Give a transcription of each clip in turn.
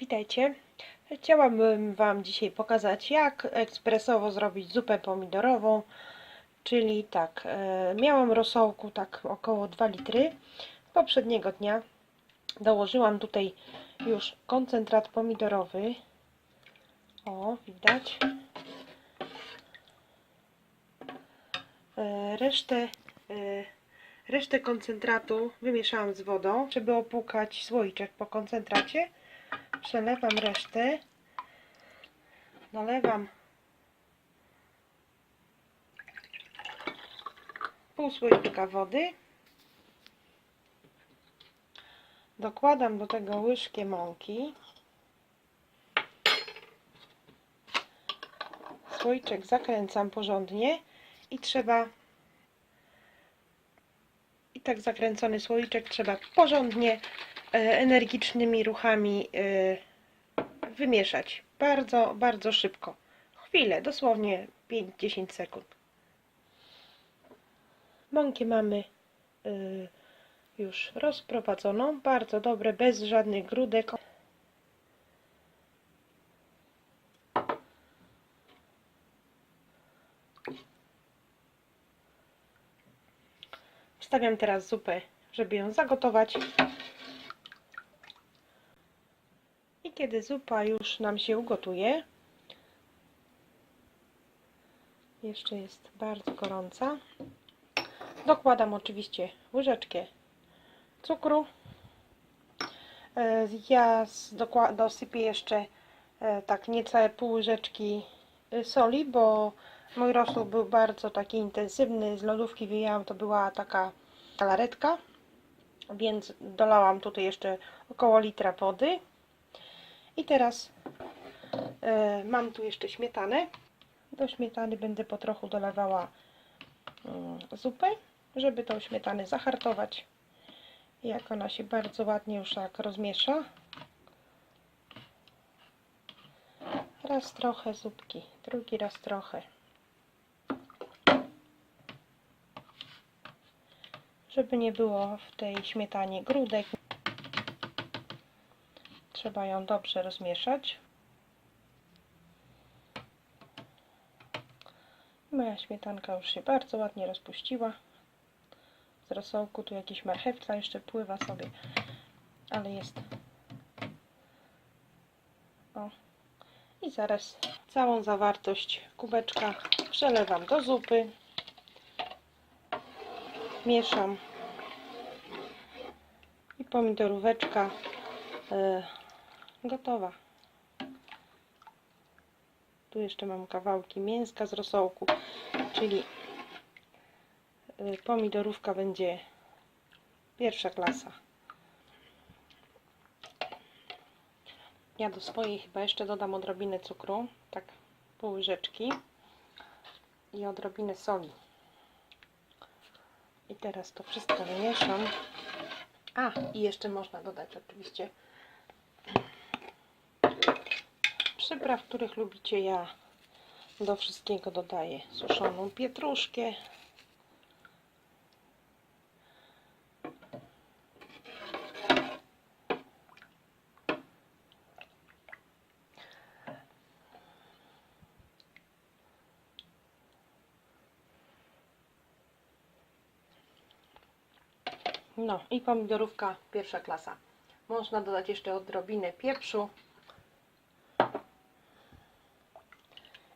Witajcie. Chciałabym Wam dzisiaj pokazać, jak ekspresowo zrobić zupę pomidorową. Czyli tak, e, miałam rosołku tak około 2 litry. Poprzedniego dnia dołożyłam tutaj już koncentrat pomidorowy. O, widać. E, Resztę, e, resztę koncentratu wymieszałam z wodą, żeby opłukać słoiczek po koncentracie. Przelewam resztę. Nalewam pół słoiczka wody. Dokładam do tego łyżkę mąki. Słoiczek zakręcam porządnie i trzeba i tak zakręcony słoiczek trzeba porządnie e, energicznymi ruchami e, wymieszać. Bardzo, bardzo szybko. Chwilę, dosłownie 5-10 sekund. Mąkę mamy y, już rozprowadzoną, bardzo dobre, bez żadnych grudek. Wstawiam teraz zupę, żeby ją zagotować. I kiedy zupa już nam się ugotuje, jeszcze jest bardzo gorąca, dokładam oczywiście łyżeczkę cukru. E, Ja dosypię jeszcze e, tak niecałe pół łyżeczki y, soli, bo mój rosół był bardzo taki intensywny. Z lodówki wyjęłam, to była taka galaretka, więc dolałam tutaj jeszcze około litra wody. I teraz e, mam tu jeszcze śmietanę. Do śmietany będę po trochu dolewała mm, zupę, żeby tą śmietanę zahartować. Jak ona się bardzo ładnie już tak rozmiesza. Raz trochę zupki, drugi raz trochę. Żeby nie było w tej śmietanie grudek. Trzeba ją dobrze rozmieszać. Moja śmietanka już się bardzo ładnie rozpuściła. Z rosołku tu jakiś marchewka jeszcze pływa sobie, ale jest. O. I zaraz całą zawartość kubeczka przelewam do zupy. Mieszam. I pomidoróweczka e, gotowa. Tu jeszcze mam kawałki mięska z rosołku, czyli y, pomidorówka będzie pierwsza klasa. Ja do swojej chyba jeszcze dodam odrobinę cukru, tak pół łyżeczki i odrobinę soli. I teraz to wszystko wymieszam. A, i jeszcze można dodać oczywiście przypraw, których lubicie. Ja do wszystkiego dodaję suszoną pietruszkę. No i pomidorówka pierwsza klasa. Można dodać jeszcze odrobinę pieprzu.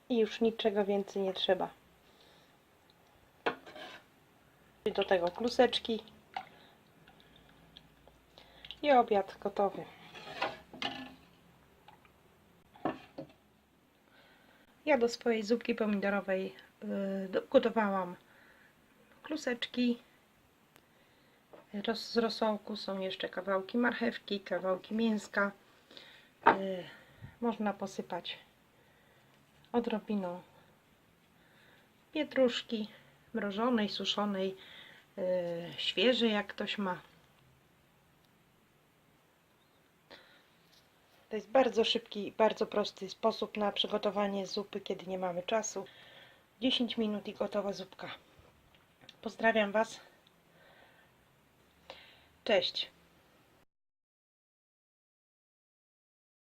I już niczego więcej nie trzeba. Do tego kluseczki. I obiad gotowy. Ja do swojej zupki pomidorowej yy, gotowałam kluseczki. Roz, z rosołku są jeszcze kawałki marchewki, kawałki mięska. Yy, można posypać odrobiną pietruszki mrożonej, suszonej, yy, świeżej jak ktoś ma. To jest bardzo szybki, bardzo prosty sposób na przygotowanie zupy, kiedy nie mamy czasu. 10 minut i gotowa zupka. Pozdrawiam Was. Cześć.